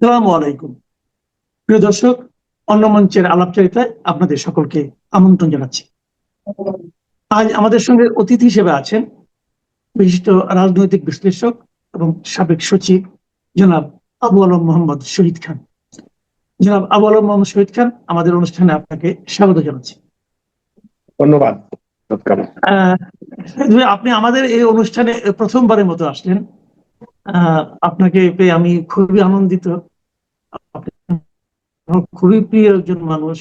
সালামু আলাইকুম। প্রিয় দর্শক অন্য মঞ্চের আলাপচারিতায় আপনাদের সকলকে আমন্ত্রণ জানাচ্ছি। আজ আমাদের সঙ্গে অতিথি হিসেবে আছেন বিশিষ্ট রাজনৈতিক বিশ্লেষক এবং সাবেক সচিব জনাব আবু আলম মোহাম্মদ শহীদ খান। জনাব আবু আলম মোহাম্মদ শহীদ খান আমাদের অনুষ্ঠানে আপনাকে স্বাগত জানাচ্ছি। ধন্যবাদ। আপনি আমাদের এই অনুষ্ঠানে প্রথমবারের মতো আসলেন। আপনাকে পেয়ে আমি খুবই আনন্দিত। খুবই প্রিয় একজন মানুষ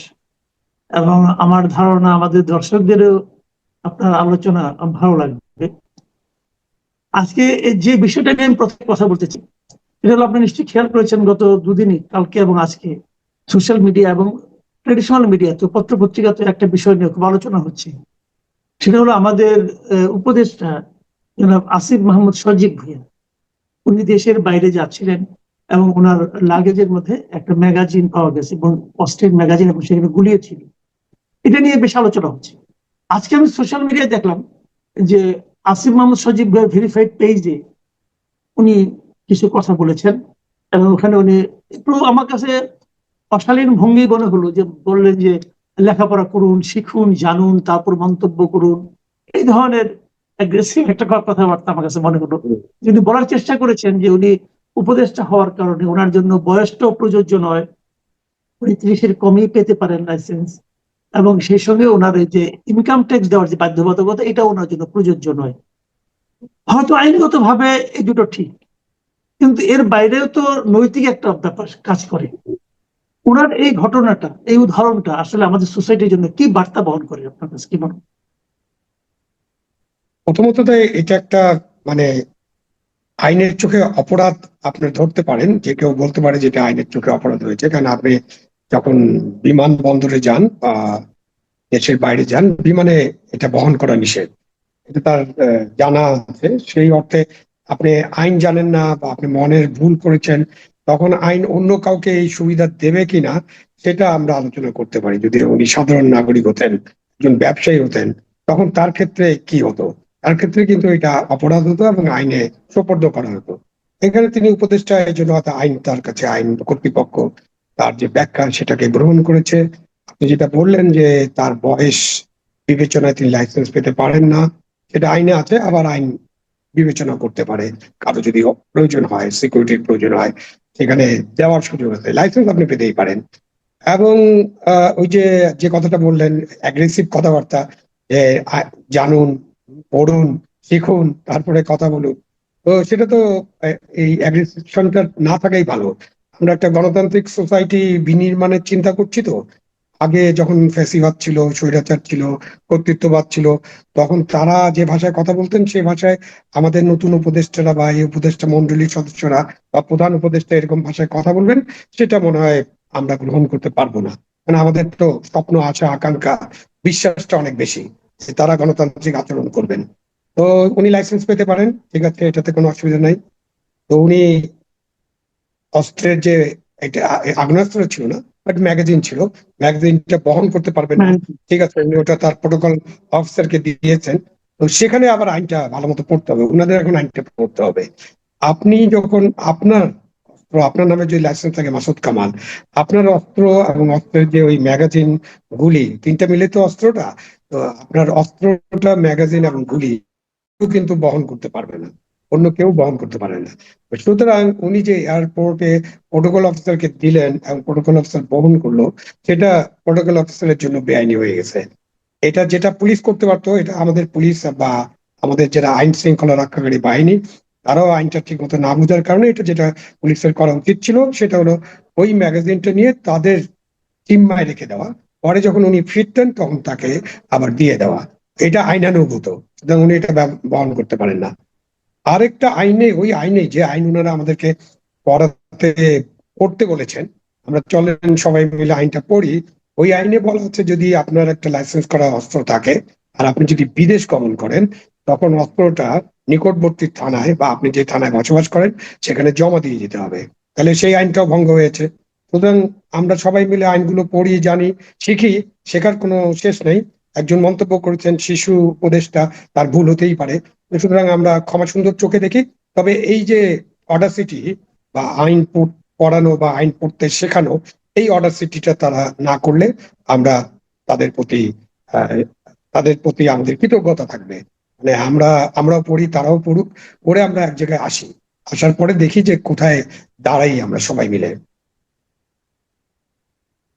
এবং আমার ধারণা আমাদের দর্শকদেরও আপনার আলোচনা ভালো লাগবে। আজকে যে বিষয়টা নিয়ে আমি প্রথমে কথা বলতে চাই, সেটা হলো আপনি নিশ্চয়ই খেয়াল করেছেন গত দুদিনই, কালকে এবং আজকে, সোশ্যাল মিডিয়া এবং ট্রেডিশনাল মিডিয়া তো পত্র পত্রিকাতে একটা বিষয় নিয়ে খুব আলোচনা হচ্ছে। সেটা হলো আমাদের উপদেষ্টা আসিফ মাহমুদ সজীব ভুইয়া। উনি দেশের বাইরে যাচ্ছিলেন এবং ওনার লাগেজের মধ্যে একটা ম্যাগাজিন পাওয়া গেছে, এবং অস্ট্রেল ম্যাগাজিন এবং সেখানে গুলিয়ে ছিল এটা নিয়ে বেশ আলোচনা হচ্ছে। আজকে আমি সোশ্যাল মিডিয়ায় দেখলাম যে আসিফ মাহমুদ সজীব ভেরিফাইড পেজে উনি কিছু কথা বলেছেন এবং ওখানে উনি একটু আমার কাছে অশালীন ভঙ্গি মনে হলো যে বললেন যে লেখাপড়া করুন, শিখুন, জানুন, তারপর মন্তব্য করুন। এই ধরনের অ্যাগ্রেসিভ একটা কথাবার্তা আমার কাছে মনে হলো। যিনি বলার চেষ্টা করেছেন যে উনি উপদেষ্টা হওয়ার কারণে ওনার জন্য বয়সটাও প্রযোজ্য নয় উনি ত্রিশের কমই পেতে পারেন লাইসেন্স এবং সেই সঙ্গে ওনার যে ইনকাম ট্যাক্স দেওয়ার যে বাধ্যবাধকতা এটা ওনার জন্য প্রযোজ্য নয়। হয়তো আইনগত ভাবে এই দুটো ঠিক কিন্তু এর বাইরেও তো নৈতিক একটা ব্যাপার কাজ করে। ওনার এই ঘটনাটা এই উদাহরণটা আসলে আমাদের সোসাইটির জন্য কি বার্তা বহন করে আপনার কাছে কি মনে হয়? প্রথমত এটা একটা মানে আইনের চোখে অপরাধ আপনি ধরতে পারেন, যে কেউ বলতে পারে যেটা আইনের চোখে অপরাধ হয়েছে। কারণ আপনি যখন বিমানবন্দরে যান বা দেশের বাইরে যান, বিমানে এটা বহন করা নিষেধ। এটা তার জানা আছে। সেই অর্থে আপনি আইন জানেন না বা আপনি মনের ভুল করেছেন, তখন আইন অন্য কাউকে এই সুবিধা দেবে কিনা, সেটা আমরা আলোচনা করতে পারি। যদি উনি সাধারণ নাগরিক হতেন, একজন ব্যবসায়ী হতেন, তখন তার ক্ষেত্রে কি হতো? তার ক্ষেত্রে কিন্তু এটা অপরাধ হতো এবং আইনে সোপর্দ করা হতো। এখানে তিনি উপদেষ্টা এই জন্য আইন, তার কাছে আইন কর্তৃপক্ষ তার যে ব্যাখ্যা সেটাকে গ্রহণ করেছে। আপনি যেটা বললেন যে তার বয়স বিবেচনায় তিনি লাইসেন্স পেতে পারেন না, সেটা আইনে আছে, আবার আইন বিবেচনা করতে পারে। কারও যদি প্রয়োজন হয় সিকিউরিটির প্রয়োজন হয়, সেখানে দেওয়ার সুযোগ আছে লাইসেন্স আপনি পেতেই পারেন। এবং ওই যে যে কথাটা বললেন অ্যাগ্রেসিভ কথাবার্তা, যে জানুন পড়ুন, শিখুন, তারপরে কথা বলুন। তো সেটা তো এই অ্যাগ্রেশনটা না থাকাই ভালো। আমরা একটা গণতান্ত্রিক সোসাইটি বিনির্মাণের চিন্তা করছি তো। আগে যখন ফ্যাসিবাদ ছিল, স্বৈরাচার ছিল, কর্তৃত্ববাদ ছিল, তখন তারা যে ভাষায় কথা বলতেন সেই ভাষায় আমাদের নতুন উপদেষ্টারা বা এই উপদেষ্টা মন্ডলীর সদস্যরা বা প্রধান উপদেষ্টা এরকম ভাষায় কথা বলবেন, সেটা মনে হয় আমরা গ্রহণ করতে পারব না। মানে আমাদের তো স্বপ্ন আশা আকাঙ্ক্ষা, বিশ্বাসটা অনেক বেশি। তারা গণতান্ত্রিক আচরণ করবেন। তো উনি লাইসেন্স পেতে পারেন ঠিক আছে এটাতে কোনো অসুবিধা নাই। তো উনি অস্ত্রের যে এটা আগ্নেয়াস্ত্র ছিল না বাট ম্যাগাজিন ছিল ম্যাগাজিনটা বহন করতে পারবেন না ঠিক আছে উনি ওটা তার প্রোটোকল অফিসারকে দিয়েছেন। তো সেখানে আবার আইনটা ভালো মতো পড়তে হবে ওনাদের এখন আইনটা পড়তে হবে। আপনি যখন আপনার অস্ত্র আপনার নামে যে লাইসেন্স থাকে মাসুদ কামাল আপনার অস্ত্র এবং অস্ত্রের যে ওই ম্যাগাজিন গুলি তিনটা মিলে তো অস্ত্রটা আপনার অস্ত্রটা ম্যাগাজিন এবং গুলি কিন্তু বহন করতে পারবে না। অন্য কেউ বহন করতে পারে না। সুতরাং উনি যে এয়ারপোর্টে প্রোটোকল অফিসারকে দিলেন এবং প্রোটোকল অফিসার বহন করল, সেটা প্রোটোকল অফিসারের জন্য বেআইনি হয়ে গেছে। এটা যেটা পুলিশ করতে পারতো, এটা আমাদের পুলিশ বা আমাদের যারা আইন শৃঙ্খলা রক্ষাকারী বাহিনী, তারাও আইনটা ঠিক মতো না বোঝার কারণে এটা যেটা পুলিশের করা উচিত ছিল, সেটা হলো ওই ম্যাগাজিনটা নিয়ে তাদের জিম্মায় রেখে দেওয়া। পরে যখন উনি ফিরতেন, তখন তাকে আবার দিয়ে দেওয়া। এটা আইনানুভূত উনি এটা বহন করতে পারেন না। আরেকটা আইনে, ওই আইনে যে আইন ওনারা আমাদেরকে পড়াতে, পড়তে বলেছেন, আমরা চলেন সবাই মিলে আইনটা পড়ি। ওই আইনে বলা হচ্ছে, যদি আপনার একটা লাইসেন্স করা অস্ত্র থাকে, আর আপনি যদি বিদেশ গমন করেন, তখন অস্ত্রটা নিকটবর্তী থানায় বা আপনি যে থানায় বসবাস করেন, সেখানে জমা দিয়ে যেতে হবে। তাহলে সেই আইনটাও ভঙ্গ হয়েছে। সুতরাং আমরা সবাই মিলে আইনগুলো পড়ি জানি, শিখি, শেখার কোনো শেষ নেই। একজন মন্তব্য করেছেন, শিশু উপদেষ্টা, তার ভুল হতেই পারে। সুতরাং আমরা ক্ষমা সুন্দর চোখে দেখি। তবে এই যে অডাসিটি বা আইন পড়ানো বা আইন পড়তে শেখানো, এই অর্ডার সিটিটা তারা না করলে আমরা তাদের প্রতি তাদের প্রতি আমাদের কৃতজ্ঞতা থাকবে। মানে আমরা, আমরাও পড়ি, তারাও পড়ুক পড়ে আমরা এক জায়গায় আসি। আসার পরে দেখি যে কোথায় দাঁড়াই আমরা সবাই মিলে।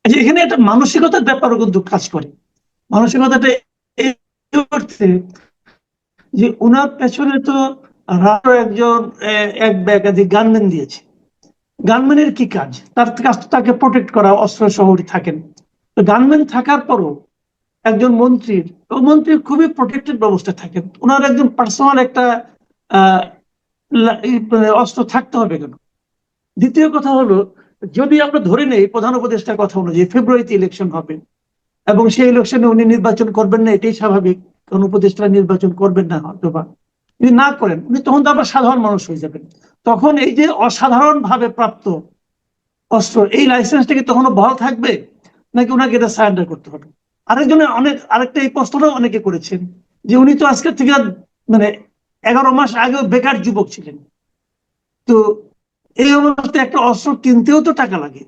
এখানে একটা মানসিকতার ব্যাপারও কিন্তু কাজ করে। মানসিকতাটা অর্থে যে ওনার পেছনে তো রাষ্ট্র একজন এক বা একাধিক গানম্যান দিয়েছে। গানম্যানের কি কাজ? তার কাজ তাকে প্রোটেক্ট করা, অস্ত্র শহরে থাকেন। তো গানম্যান থাকার পরও একজন মন্ত্রীর মন্ত্রী খুবই প্রোটেক্টেড ব্যবস্থা থাকেন। ওনার একজন পার্সোনাল একটা মানে অস্ত্র থাকতে হবে কেন? দ্বিতীয় কথা হলো যদি আমরা ধরে নেই, প্রধান উপদেষ্টার কথা অনুযায়ী ফেব্রুয়ারিতে ইলেকশন হবে, এবং সেই ইলেকশনে উনি নির্বাচন করবেন না, এটাই স্বাভাবিক। কারণ উপদেষ্টা নির্বাচন করবেন না হয়তো বা যদি না করেন, উনি তখন তো আবার সাধারণ মানুষ হয়ে যাবেন। তখন এই যে অসাধারণ ভাবে প্রাপ্ত অস্ত্র, এই লাইসেন্সটা কি তখনও বহাল থাকবে? নাকি ওনাকে এটা সারেন্ডার করতে হবে? আরেকজনের অনেক, আরেকটা এই প্রশ্নটাও অনেকে করেছেন, যে উনি তো আজকের থেকে মানে এগারো মাস আগেও বেকার যুবক ছিলেন। তো এই অবস্থায় একটা অস্ত্র কিনতেও তো টাকা লাগে।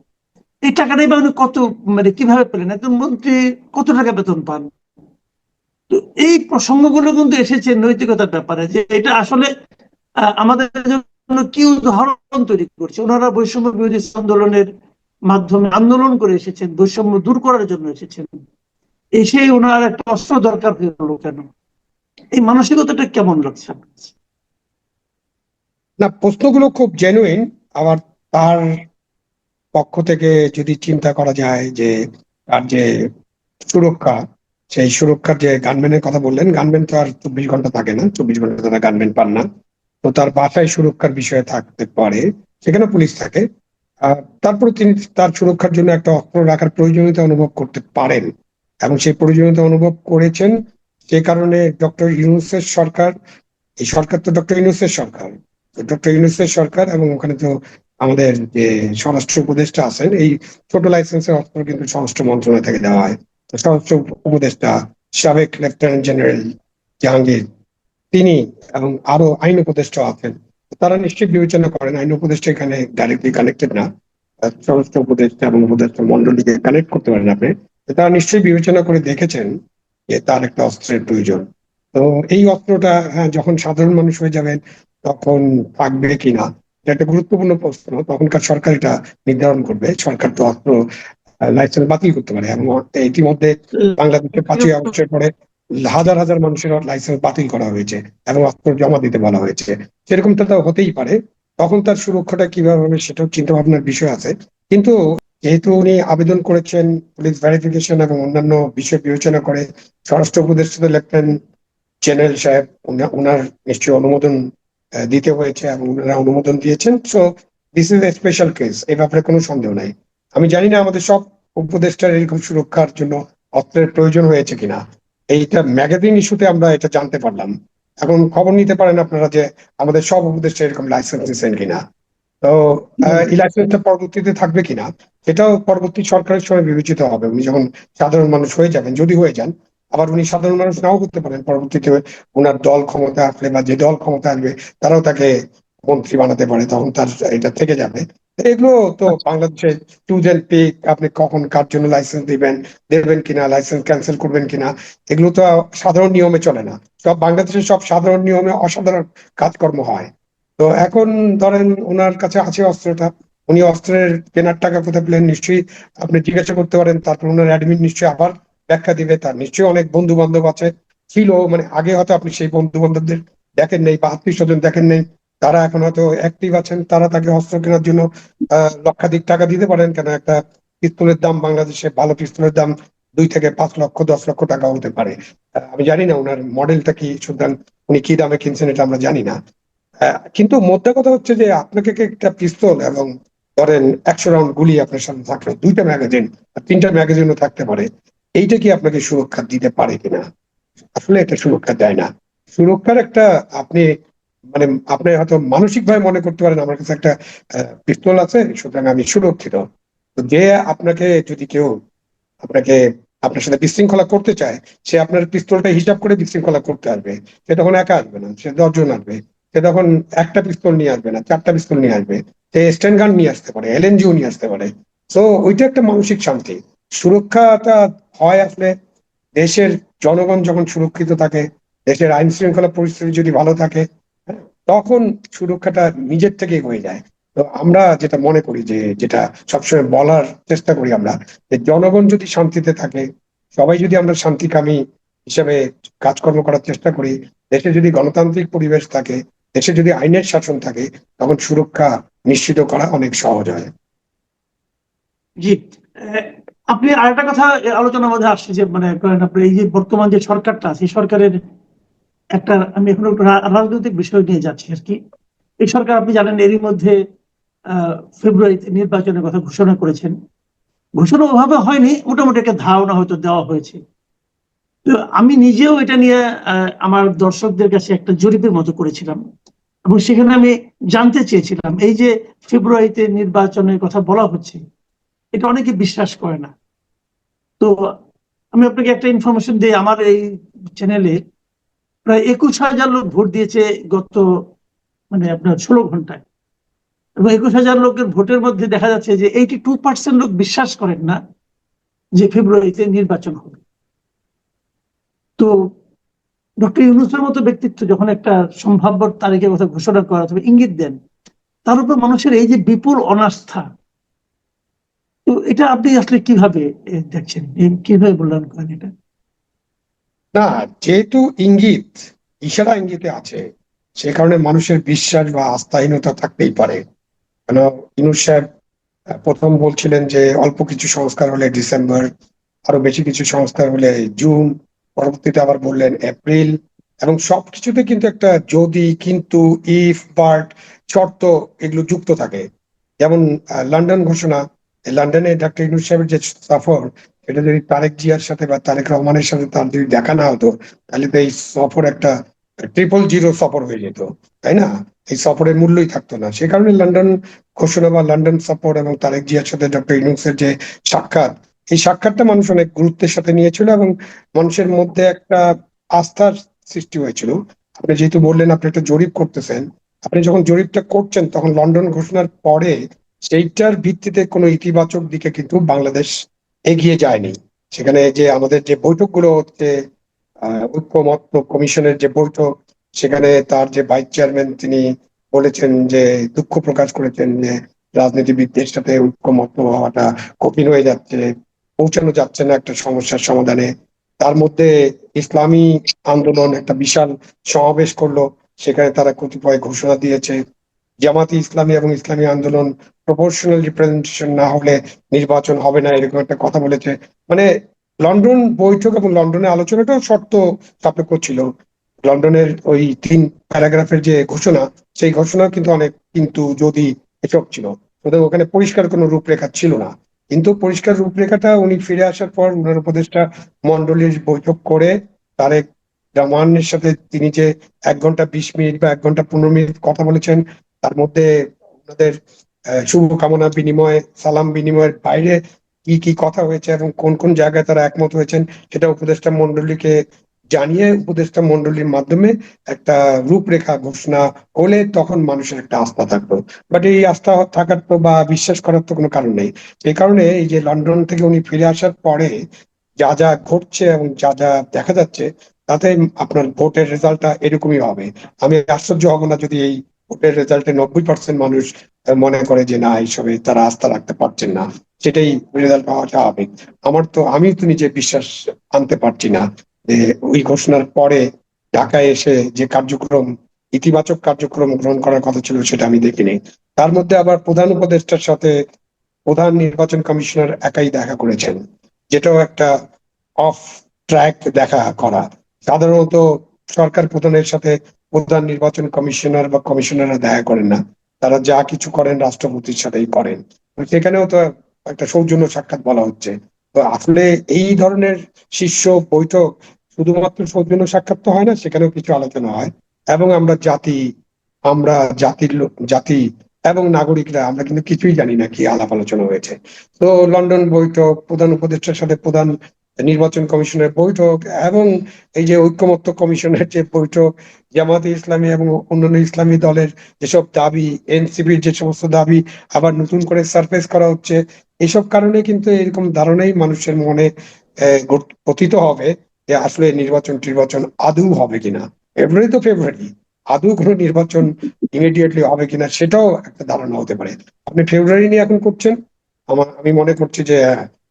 এই টাকাটাই বা উনি কত মানে কীভাবে পেলেন? একজন মন্ত্রী কত টাকা বেতন পান? তো এই প্রসঙ্গগুলো কিন্তু এসেছে নৈতিকতার ব্যাপারে, যে এটা আসলে আমাদের জন্য কি উদাহরণ তৈরি করছে? ওনারা বৈষম্য বিরোধী আন্দোলনের মাধ্যমে আন্দোলন করে এসেছেন, বৈষম্য দূর করার জন্য এসেছেন। এসে ওনার একটা অস্ত্র দরকার হয়ে কেন? এই মানসিকতাটা কেমন লাগছে আপনার? না, প্রশ্নগুলো খুব জেনুইন আবার তার পক্ষ থেকে যদি চিন্তা করা যায় যে তার যে সুরক্ষা, সেই সুরক্ষার যে গানম্যানের কথা বললেন গানম্যান তো আর চব্বিশ ঘণ্টা থাকে না, চব্বিশ ঘণ্টা তারা গানম্যান পান না। তো তার বাসায় সুরক্ষার বিষয়ে থাকতে পারে, সেখানে পুলিশ থাকে। তারপরে তিনি তার সুরক্ষার জন্য একটা অস্ত্র রাখার প্রয়োজনীয়তা অনুভব করতে পারেন। এবং সেই প্রয়োজনীয়তা অনুভব করেছেন সে কারণে ডক্টর ইউনুসের সরকার, এই সরকার তো ডক্টর ইউনুসের সরকার। ডক্টর ইউনুসের সরকার এবং ওখানে তো আমাদের যে স্বরাষ্ট্র উপদেষ্টা আছেন, এই ছোট লাইসেন্সের অস্ত্র কিন্তু স্বরাষ্ট্র মন্ত্রণালয় থেকে দেওয়া হয়। তো স্বরাষ্ট্র উপদেষ্টা, সাবেক লেফটেন্যান্ট জেনারেল জাহাঙ্গীর, তিনি এবং আরও আইন উপদেষ্টা আছেন তারা নিশ্চয়ই বিবেচনা করেন, আইন উপদেষ্টা এখানে ডাইরেক্টলি কানেক্টেড না। স্বরাষ্ট্র উপদেষ্টা এবং উপদেষ্টা মন্ডলীকে কানেক্ট করতে পারেন আপনি। তারা নিশ্চয়ই বিবেচনা করে দেখেছেন যে তার একটা অস্ত্রের প্রয়োজন। তো এই অস্ত্রটা হ্যাঁ যখন সাধারণ মানুষ হয়ে যাবেন তখন থাকবে কিনা? এটা একটা গুরুত্বপূর্ণ প্রশ্ন। তখনকার সরকার এটা নির্ধারণ করবে। সরকার তো অস্ত্র লাইসেন্স বাতিল করতে পারে। এবং ইতিমধ্যে বাংলাদেশে পাঁচই আগস্টের পরে হাজার হাজার মানুষের লাইসেন্স বাতিল করা হয়েছে এবং অস্ত্র জমা দিতে বলা হয়েছে। সেরকমটা তো হতেই পারে। তখন তার সুরক্ষাটা কীভাবে হবে সেটাও চিন্তা ভাবনার বিষয় আছে। কিন্তু যেহেতু উনি আবেদন করেছেন পুলিশ ভেরিফিকেশন এবং অন্যান্য বিষয় বিবেচনা করে স্বরাষ্ট্র উপদেষ্টা লেফটেন্যান্ট জেনারেল সাহেব ওনার নিশ্চয়ই অনুমোদন দিতে হয়েছে এবং ওনারা অনুমোদন দিয়েছেন। So this is a special case এই ব্যাপারে কোনো সন্দেহ নাই। আমি জানি না আমাদের সব উপদেষ্টার এরকম সুরক্ষার জন্য অস্ত্রের প্রয়োজন হয়েছে কিনা। এইটা ম্যাগাজিন ইস্যুতে আমরা এটা জানতে পারলাম। এখন খবর নিতে পারেন আপনারা যে আমাদের সব উপদেষ্টা এরকম লাইসেন্স দিচ্ছেন কিনা। তো এই লাইসেন্সটা পরবর্তীতে থাকবে কিনা এটাও পরবর্তী সরকারের সময় বিবেচিত হবে। উনি যখন সাধারণ মানুষ হয়ে যাবেন, যদি হয়ে যান আবার উনি সাধারণ মানুষ নাও করতে পারেন। পরবর্তীতে ওনার দল ক্ষমতা আসলে বা যে দল ক্ষমতা আসবে তারাও তাকে মন্ত্রী বানাতে পারে তখন তার এটা থেকে যাবে। এগুলো তো বাংলাদেশে চুজ এন্ড পিক আপনি কখন কার জন্য লাইসেন্স দিবেন দেবেন কিনা লাইসেন্স ক্যান্সেল করবেন কিনা এগুলো তো সাধারণ নিয়মে চলে না। সব বাংলাদেশের সব সাধারণ নিয়মে অসাধারণ কাজকর্ম হয়। তো এখন ধরেন ওনার কাছে আছে অস্ত্রটা উনি অস্ত্রের কেনার টাকা কোথায় পেলেন নিশ্চয়ই আপনি জিজ্ঞাসা করতে পারেন তারপর ওনার অ্যাডমিন নিশ্চয়ই আবার ব্যাখ্যা দিবে, তার নিশ্চয়ই অনেক বন্ধু বান্ধব আছে। ছিল মানে আগে হয়তো আপনি সেই বন্ধু বান্ধবদের দেখেন নেই বা আত্মীয় স্বজন দেখেন নেই। তারা এখন হয়তো অ্যাক্টিভ আছেন, তারা তাকে অস্ত্র কেনার জন্য লক্ষাধিক টাকা দিতে পারেন। কেন একটা পিস্তলের দাম বাংলাদেশে ভালো পিস্তলের দাম দুই থেকে পাঁচ লক্ষ, দশ লক্ষ টাকা হতে পারে। আমি জানি না ওনার মডেলটা কি, সুতরাং উনি কি দামে কিনছেন এটা আমরা জানি না। কিন্তু মোদ্দা কথা হচ্ছে যে আপনাকে একটা পিস্তল এবং ধরেন একশো রাউন্ড গুলি আপনার সামনে থাকল দুইটা ম্যাগাজিন তিনটা ম্যাগাজিনও থাকতে পারে। এইটা কি আপনাকে সুরক্ষা দিতে পারে কিনা? আসলে এটা সুরক্ষা দেয় না। সুরক্ষার একটা আপনি মানে আপনি হয়তো মানসিক ভাবে মনে করতে পারেন, আমার কাছে একটা পিস্তল আছে, সুতরাং আমি সুরক্ষিত। যে আপনাকে, যদি কেউ আপনাকে আপনার সাথে বিশৃঙ্খলা করতে চায়, সে আপনার পিস্তলটা হিসাব করে বিশৃঙ্খলা করতে আসবে। সে তখন একা আসবে না, সে দশজন আসবে। সে তখন একটা পিস্তল নিয়ে আসবে না, চারটা পিস্তল নিয়ে আসবে। সে স্ট্যান্ড গান নিয়ে আসতে পারে এলএনজিও নিয়ে আসতে পারে। তো ওইটা একটা মানসিক শান্তি। সুরক্ষাটা হয় আসলে দেশের জনগণ যখন সুরক্ষিত থাকে দেশের আইন শৃঙ্খলা পরিস্থিতি যদি ভালো থাকে হ্যাঁ, তখন সুরক্ষাটা নিজের থেকেই হয়ে যায়। তো আমরা যেটা মনে করি যে যেটা সবসময় বলার চেষ্টা করি আমরা যে জনগণ যদি শান্তিতে থাকে সবাই যদি আমরা শান্তিকামী হিসেবে কাজকর্ম করার চেষ্টা করি দেশে যদি গণতান্ত্রিক পরিবেশ থাকে দেশে যদি আইনের শাসন থাকে তখন সুরক্ষা নিশ্চিত করা অনেক সহজ হয়। জি আপনি আরেকটা কথা আলোচনার মধ্যে আসছে যে মানে করেন এই যে বর্তমান যে সরকারটা আছে সরকারের একটা, আমি এখন একটু রাজনৈতিক বিষয় নিয়ে যাচ্ছি আর কি। এই সরকার আপনি জানেন এরই মধ্যে ফেব্রুয়ারিতে নির্বাচনের কথা ঘোষণা করেছেন। ঘোষণা ওভাবে হয়নি, মোটামুটি একটা ধারণা হয়তো দেওয়া হয়েছে। তো আমি নিজেও এটা নিয়ে আমার দর্শকদের কাছে একটা জরিপের মতো করেছিলাম। এবং সেখানে আমি জানতে চেয়েছিলাম, এই যে ফেব্রুয়ারিতে নির্বাচনের কথা বলা হচ্ছে এটা অনেকে বিশ্বাস করে না। তো আমি আপনাকে একটা ইনফরমেশন দিই, আমার এই চ্যানেলে প্রায় একুশ হাজার লোক ভোট দিয়েছে গত মানে আপনার ষোলো ঘন্টায়। এবং একুশ হাজার লোকের ভোটের মধ্যে দেখা যাচ্ছে যে এইটি টু পার্সেন্ট লোক বিশ্বাস করেন না যে ফেব্রুয়ারিতে নির্বাচন হবে। তো ডক্টর ইউনুসের মতো ব্যক্তিত্ব যখন একটা সম্ভাব্য তারিখের কথা ঘোষণা করা তবে ইঙ্গিত দেন, তার উপর মানুষের এই যে বিপুল অনাস্থা তো এটা আপনি আসলে কীভাবে দেখছেন? কীভাবে মূল্যায়ন করেন এটা? না, যেহেতু ইঙ্গিত, ইশারা ইঙ্গিতে আছে, সে কারণে মানুষের বিশ্বাস বা আস্থাহীনতা থাকতেই পারে। কেন, ইনুস সাহেব প্রথম বলছিলেন যে অল্প কিছু সংস্কার হলে ডিসেম্বর, আরও বেশি কিছু সংস্কার হলে জুন, পরবর্তীতে আবার বললেন এপ্রিল, এবং সবকিছুতে কিন্তু একটা যদি, কিন্তু, ইফ, বাট, শর্ত এগুলো যুক্ত থাকে। যেমন লন্ডন ঘোষণা লন্ডনে ডাক্তার ইনুস সাহেবের যে সফর, এটা যদি তারেক জিয়ার সাথে বা তারেক রহমানের সাথে তার যদি দেখা না হতো, তাহলে তো এই সফর একটা ট্রিপল জিরো সফর হয়ে যেত, তাই না? এই সফরের মূল্যই থাকতো না। সে কারণে লন্ডন ঘোষণা বা লন্ডন সফর এবং তারেক জিয়ার সাথে ডক্টর ইউনুসের যে সাক্ষাৎ, এই সাক্ষাৎটা মানুষ অনেক গুরুত্বের সাথে নিয়েছিল এবং মানুষের মধ্যে একটা আস্থার সৃষ্টি হয়েছিল। আপনি যেহেতু বললেন, আপনি একটা জরিপ করতেছেন। আপনি যখন জরিপটা করছেন, তখন লন্ডন ঘোষণার পরে সেইটার ভিত্তিতে কোনো ইতিবাচক দিকে কিন্তু বাংলাদেশ এগিয়ে যায়নি। সেখানে যে আমাদের যে বৈঠকগুলো হচ্ছে আহ, ঐক্যমত্য কমিশনের যে বৈঠক সেখানে তার যে ভাইস চেয়ারম্যান তিনি বলেছেন যে দুঃখ প্রকাশ করেছেন যে রাজনীতিবিদদের সাথে ঐক্যমত্য হওয়াটা কঠিন হয়ে যাচ্ছে পৌঁছানো যাচ্ছে না একটা সমস্যার সমাধানে। তার মধ্যে ইসলামী আন্দোলন একটা বিশাল সমাবেশ করল সেখানে তারা কতিপয় ঘোষণা দিয়েছে। জামাতি ইসলামী এবং ইসলামী আন্দোলন প্রপোর্শনাল রিপ্রেজেন্টেশন না হলে নির্বাচন হবে না, এরকম একটা কথা বলেছে। মানে লন্ডন বৈঠক এবং লন্ডনের আলোচনাটাও শর্ত সাপেক্ষ ছিল। লন্ডনের ওই তিন প্যারাগ্রাফের যে ঘোষণা, সেই ঘোষণা কিন্তু অনেক, কিন্তু যদি এসব ছিল। ওদের ওখানে পরিষ্কার কোনো রূপরেখা ছিল না। কিন্তু পরিষ্কার রূপরেখাটা উনি ফিরে আসার পর উনার উপদেষ্টা মন্ডলীর বৈঠক করে তারেক রহমানের সাথে তিনি যে এক ঘণ্টা বিশ মিনিট বা এক ঘণ্টা পনেরো মিনিট কথা বলেছেন, তার মধ্যে ওনাদের শুভকামনা বিনিময়, সালাম বিনিময়ের বাইরে কি কি কথা হয়েছে এবং কোন কোন জায়গায় তারা একমত হয়েছেন, সেটা উপদেষ্টা মন্ডলীকে জানিয়ে উপদেষ্টা মন্ডলীর মাধ্যমে একটা রূপরেখা ঘোষণা হলে তখন মানুষের একটা আস্থা থাকতো বাট এই আস্থা থাকার তো বা বিশ্বাস করার তো কোনো কারণ নেই। এই কারণে এই যে লন্ডন থেকে উনি ফিরে আসার পরে যা যা ঘটছে এবং যা যা দেখা যাচ্ছে, তাতে আপনার ভোটের রেজাল্টটা এরকমই হবে। আমি আশ্চর্য হব না যদি এই ভোটের রেজাল্টে নব্বই পার্সেন্ট মানুষ মনে করে যে না, এইসবে তারা আস্থা রাখতে পারছেন না। সেটাই রেজাল্ট পাওয়া স্বাভাবিক আমার তো আমি তো নিজে বিশ্বাস আনতে পারছি না যে ওই ঘোষণার পরে ঢাকায় এসে যে কার্যক্রম, ইতিবাচক কার্যক্রম গ্রহণ করার কথা ছিল সেটা আমি দেখিনি। তার মধ্যে আবার প্রধান উপদেষ্টার সাথে প্রধান নির্বাচন কমিশনার একাই দেখা করেছেন, যেটাও একটা অফ ট্র্যাক দেখা করা। সাধারণত সরকার প্রধানের সাথে প্রধান নির্বাচন কমিশনার বা কমিশনাররা দেখা করেন না। তারা যা কিছু করেন রাষ্ট্রপতির সাথেই করেন। সেখানেও তো একটা সৌজন্য সাক্ষাৎ বলা হচ্ছে। তো আসলে এই ধরনের শীর্ষ বৈঠক শুধুমাত্র সৌজন্য সাক্ষাৎ তো হয় না, সেখানেও কিছু আলোচনা হয়। এবং আমরা জাতি, আমরা জাতির জাতি এবং নাগরিকরা, আমরা কিন্তু কিছুই জানি না কি আলাপ আলোচনা হয়েছে। তো লন্ডন বৈঠক, প্রধান উপদেষ্টার সাথে প্রধান নির্বাচন কমিশনের বৈঠক এবং এই যে ঐক্যমত্য কমিশনের যে বৈঠক, জামাতে ইসলামী এবং অন্যান্য ইসলামী দলের যেসব দাবি এনসিপির যে সমস্ত দাবি আবার নতুন করে সারফেস করা হচ্ছে, এসব কারণে কিন্তু এরকম ধারণাই মানুষের মনে পতিত হবে যে আসলে নির্বাচন টির্বাচন আদৌ হবে কিনা। ফেব্রুয়ারি তো ফেব্রুয়ারি আদৌ কোনো নির্বাচন ইমিডিয়েটলি হবে কিনা সেটাও একটা ধারণা হতে পারে। আপনি ফেব্রুয়ারি নিয়ে এখন করছেন? আমার, আমি মনে করছি যে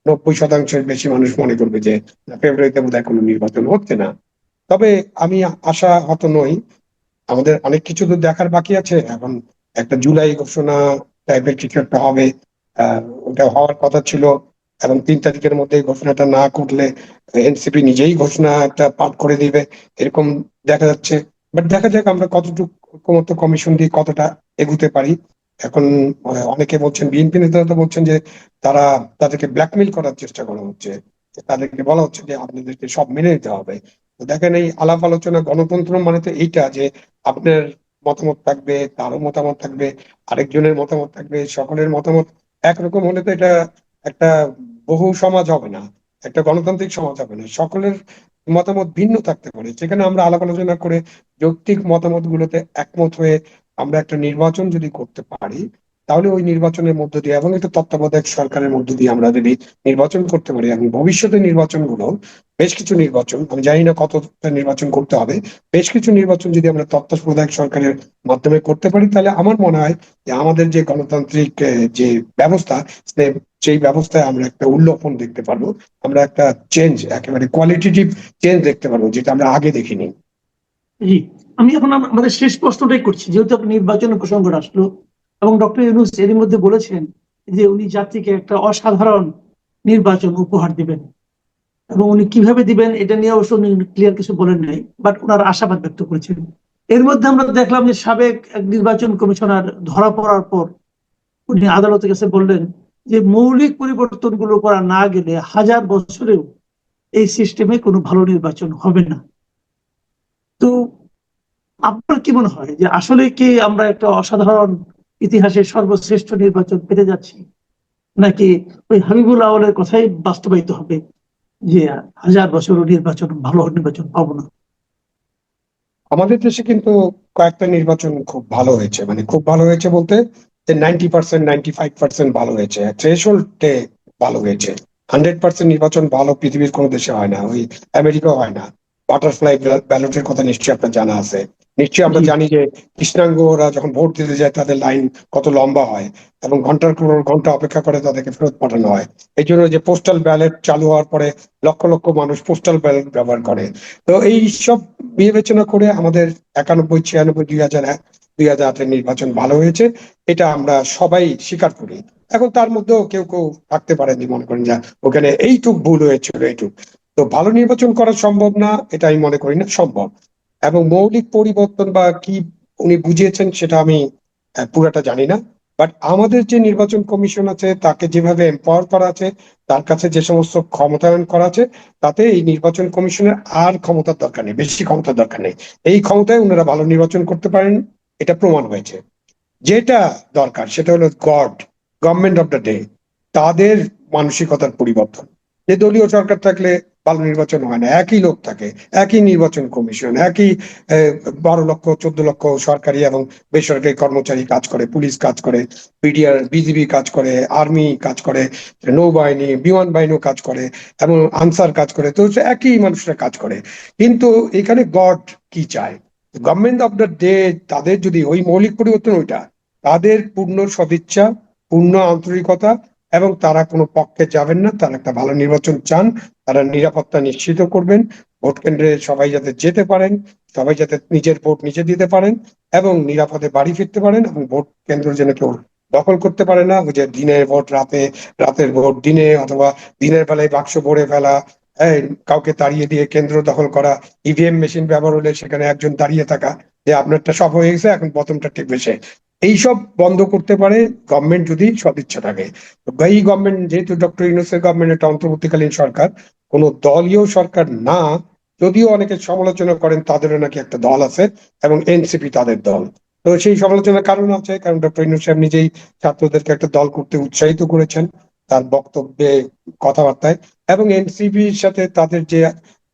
নব্বই শতাংশের বেশি মানুষ মনে করবে যে ফেব্রুয়ারিতে বোধহয় কোনো নির্বাচন হচ্ছে না। তবে আমি আশা হত নই, আমাদের অনেক কিছু তো দেখার বাকি আছে। এখন একটা জুলাই ঘোষণা টাইপের কিছু একটা হবে ওটা হওয়ার কথা ছিল। এবং তিন তারিখের মধ্যে ঘোষণাটা না করলে এনসিপি নিজেই ঘোষণা একটা পাঠ করে দিবে, এরকম দেখা যাচ্ছে। বাট দেখা যাক আমরা কতটুকু ঐক্যমত্য কমিশন দিয়ে কতটা এগুতে পারি। এখন অনেকে বলছেন, বিএনপি নেতারা তো বলছেন যে তারা তাদেরকে ব্ল্যাকমেল করার চেষ্টা করা হচ্ছে। তাদেরকে বলা হচ্ছে যে আপনাদেরকে সব মেনে নিতে হবে। দেখেন এই আলাপ আলোচনা, গণতন্ত্র মানে তো এইটা যে আপনার মতামত থাকবে, তারও মতামত থাকবে, আরেকজনের মতামত থাকবে, সকলের মতামত একরকম হলে তো এটা একটা বহু সমাজ হবে না, একটা গণতান্ত্রিক সমাজ হবে না। সকলের মতামত ভিন্ন থাকতে পারে। যেখানে আমরা আলাপ আলোচনা করে যৌক্তিক মতামত গুলোতে একমত হয়ে আমরা একটা নির্বাচন যদি করতে পারি, তাহলে ওই নির্বাচনের মধ্য দিয়ে এবং একটা তত্ত্বাবধায়ক সরকারের মধ্য দিয়ে আমরা যদি নির্বাচন করতে পারি এবং ভবিষ্যতে নির্বাচনগুলো, বেশ কিছু নির্বাচন, আমি জানি না কতটা নির্বাচন করতে হবে, বেশ কিছু নির্বাচন যদি আমরা তত্ত্বাবধায়ক সরকারের মাধ্যমে করতে পারি, তাহলে আমার মনে হয় যে আমাদের যে গণতান্ত্রিক যে ব্যবস্থা সেই ব্যবস্থায় আমরা একটা উল্লপন দেখতে পারব, আমরা একটা চেঞ্জ একেবারে কোয়ালিটেটিভ চেঞ্জ দেখতে পারব, যেটা আমরা আগে দেখিনি। আমি এখন আম- আমাদের শেষ প্রশ্নটাই করছি। যেহেতু আপনি নির্বাচনের প্রসঙ্গটা আসলো এবং ডক্টর ইউনুস এরই মধ্যে বলেছেন যে উনি জাতিকে একটা অসাধারণ নির্বাচন উপহার দিবেন। এবং উনি কীভাবে দিবেন এটা নিয়ে অবশ্য উনি ক্লিয়ার কিছু বলেন নাই বাট ওনার আশাবাদ ব্যক্ত করেছেন। এর মধ্যে আমরা দেখলাম যে সাবেক এক নির্বাচন কমিশনার ধরা পড়ার পর উনি আদালতের কাছে বললেন যে মৌলিক পরিবর্তনগুলো করা না গেলে হাজার বছরেও এই সিস্টেমে কোনো ভালো নির্বাচন হবে না। তো আপনার কি মনে হয় যে আসলে কি আমরা একটা অসাধারণ ইতিহাসের সর্বশ্রেষ্ঠ নির্বাচন পেতে যাচ্ছি? নাকি ওই হাবিবুল আওয়ালের কথাই বাস্তবায়িত হবে যে হাজার বছর নির্বাচন, ভালো নির্বাচন পাবো না? আমাদের দেশে কিন্তু কয়েকটা নির্বাচন খুব ভালো হয়েছে। মানে খুব ভালো হয়েছে বলতে যে ninety percent, ninety five percent ভালো হয়েছে। থ্রেশহোল্ডে ভালো হয়েছে। হান্ড্রেড পার্সেন্ট নির্বাচন ভালো পৃথিবীর কোনো দেশে হয় না। ওই আমেরিকা হয় না। বাটারফ্লাই ব্যালটের কথা নিশ্চয়ই আপনার জানা আছে। নিশ্চয়ই আমরা জানি যে কৃষ্ণাঙ্গরা যখন ভোট দিতে যায় তাদের লাইন কত লম্বা হয় এবং ঘণ্টার পর ঘণ্টা অপেক্ষা করে তাদেরকে ফেরত পাঠানো হয়। এই জন্য যে পোস্টাল ব্যালট চালু হওয়ার পরে লক্ষ লক্ষ মানুষ পোস্টাল ব্যালট ব্যবহার করে। তো এই সব বিবেচনা করে আমাদের একানব্বই ছিয়ানব্বই দুই হাজার এক দুই হাজার আটের নির্বাচন ভালো হয়েছে। এটা আমরা সবাই স্বীকার করি। এখন তার মধ্যেও কেউ কেউ থাকতে পারেন যে মনে করেন যে। ওখানে এইটুক ভুল হয়েছিল এইটুক। তো ভালো নির্বাচন করা সম্ভব না এটা আমি মনে করি না সম্ভব। এবং মৌলিক পরিবর্তন বা কি উনি বুঝিয়েছেন সেটা আমি পুরাটা জানি না। বাট আমাদের যে নির্বাচন কমিশন আছে, তাকে যেভাবে এম্পাওয়ার করা আছে, তার কাছে যে সমস্ত ক্ষমতায়ন করা আছে, তাতে এই নির্বাচন কমিশনের আর ক্ষমতার দরকার নেই, বেশি ক্ষমতার দরকার নেই। এই ক্ষমতায় ওনারা ভালো নির্বাচন করতে পারেন, এটা প্রমাণ হয়েছে। যেটা দরকার, সেটা হলো গড গভর্নমেন্ট অফ দ্য ডে তাদের মানসিকতার পরিবর্তন। যে দলীয় সরকার থাকলে ভালো নির্বাচন হয় না, একই লোক থাকে, একই নির্বাচন কমিশন, একই বারো লক্ষ, চোদ্দ লক্ষ সরকারি এবং বেসরকারি কর্মচারী কাজ করে, পুলিশ কাজ করে, বিডিআর, বিজিবি কাজ করে, আর্মি কাজ করে, নৌবাহিনী, বিমান বাহিনীও কাজ করে, এবং আনসার কাজ করে, তো একই মানুষরা কাজ করে। কিন্তু এখানে গড কি চায়? গভর্নমেন্ট অফ দ্য ডে তাদের যদি ওই মৌলিক পরিবর্তন ওইটা, তাদের পূর্ণ সদিচ্ছা, পূর্ণ আন্তরিকতা, এবং তারা কোনো পক্ষে যাবেন না, তারা একটা ভালো নির্বাচন চান তারা নিরাপত্তা নিশ্চিত করবেন। ভোট কেন্দ্রে সবাই যাতে যেতে পারেন, সবাই যাতে নিজের ভোট নিজে দিতে পারেন এবং নিরাপদে বাড়ি ফিরতে পারেন এবং ভোট কেন্দ্র যেন কেউ দখল করতে পারে না। যে দিনের ভোট রাতে, রাতের ভোট দিনে অথবা দিনের বেলায় বাক্স ভরে ফেলা কাউকে তাড়িয়ে দিয়ে কেন্দ্র দখল করা ইভিএম মেশিন ব্যবহার হলে সেখানে একজন দাঁড়িয়ে থাকা, যে আপনারটা সব হয়ে গেছে, এখন প্রথমটা টিকবে সে। এইসব বন্ধ করতে পারে গভর্নমেন্ট যদি সদিচ্ছা থাকে। এই গভর্নমেন্ট যেহেতু ডক্টর ইউনুসের গভর্নমেন্ট একটা অন্তর্বর্তীকালীন সরকার, কোনো দলীয় সরকার না, যদিও অনেকে সমালোচনা করেন তাদেরও নাকি একটা দল আছে এবং এনসিপি তাদের দল। তো সেই সমালোচনার কারণ আছে, কারণ ডক্টর ইউনুস সাহেব নিজেই ছাত্রদেরকে একটা দল করতে উৎসাহিত করেছেন তার বক্তব্যে, কথাবার্তায় এবং এনসিপির সাথে তাদের যে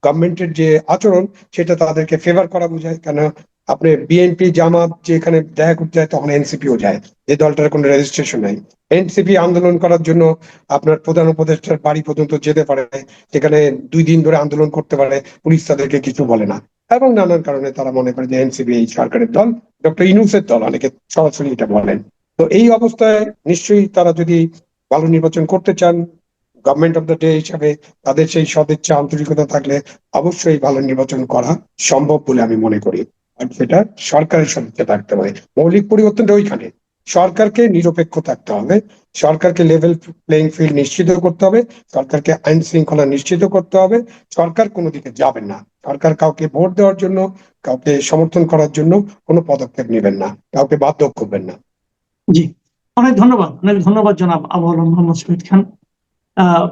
গভর্নমেন্টের যে আচরণ, সেটা তাদেরকে ফেভার করা বোঝায়। কেন আপনি বিএনপি জামাত, যেখানে দেখা করতে যায় তখন এনসিপিও যায়। যে দলটার কোনো রেজিস্ট্রেশন নাই। এনসিপি আন্দোলন করার জন্য আপনার প্রধান উপদেষ্টার বাড়ি পর্যন্ত যেতে পারে সেখানে দুই দিন ধরে আন্দোলন করতে পারে, পুলিশ তাদেরকে কিছু বলে না। এবং নানান কারণে তারা মনে করে যে এনসিপি এই সরকারের দল ডক্টর ইনুসের দল অনেকে সরাসরি এটা বলেন। তো এই অবস্থায় নিশ্চয়ই তারা যদি ভালো নির্বাচন করতে চান গভর্নমেন্ট অফ দ্য ডে হিসাবে তাদের সেই সদিচ্ছা, আন্তরিকতা থাকলে অবশ্যই ভালো নির্বাচন করা সম্ভব বলে আমি মনে করি। আর সেটা সরকারের সদিচ্ছা থাকতে হবে। মৌলিক পরিবর্তনটা ওইখানে। সরকারকে নিরপেক্ষ থাকতে হবে। সরকারকে লেভেল প্লেইং ফিল্ড নিশ্চিত করতে হবে। সরকারকে আইন শৃঙ্খলা নিশ্চিত করতে হবে। সরকার কোনো দিকে যাবেন না। সরকার কাউকে ভোট দেওয়ার জন্য, কাউকে সমর্থন করার জন্য কোনো পদক্ষেপ নেবেন না। কাউকে বাধ্য করবেন না। জি। অনেক ধন্যবাদ। অনেক ধন্যবাদ জনাব আবু আলম মোহাম্মদ শহীদ খান।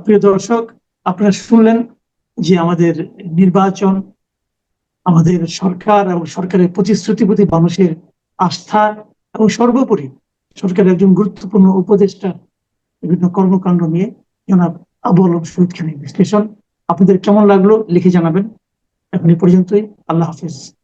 প্রিয় দর্শক, আপনারা শুনলেন যে আমাদের নির্বাচন আমাদের সরকার এবং সরকারের প্রতিশ্রুতি প্রতি মানুষের আস্থা এবং সর্বোপরি সরকারের একজন গুরুত্বপূর্ণ উপদেষ্টা বিভিন্ন কর্মকাণ্ড নিয়ে জনাব আবু আলম শহীদ খানের বিশ্লেষণ। আপনাদের কেমন লাগল, লিখে জানাবেন। এখন পর্যন্তই। আল্লাহ হাফিজ।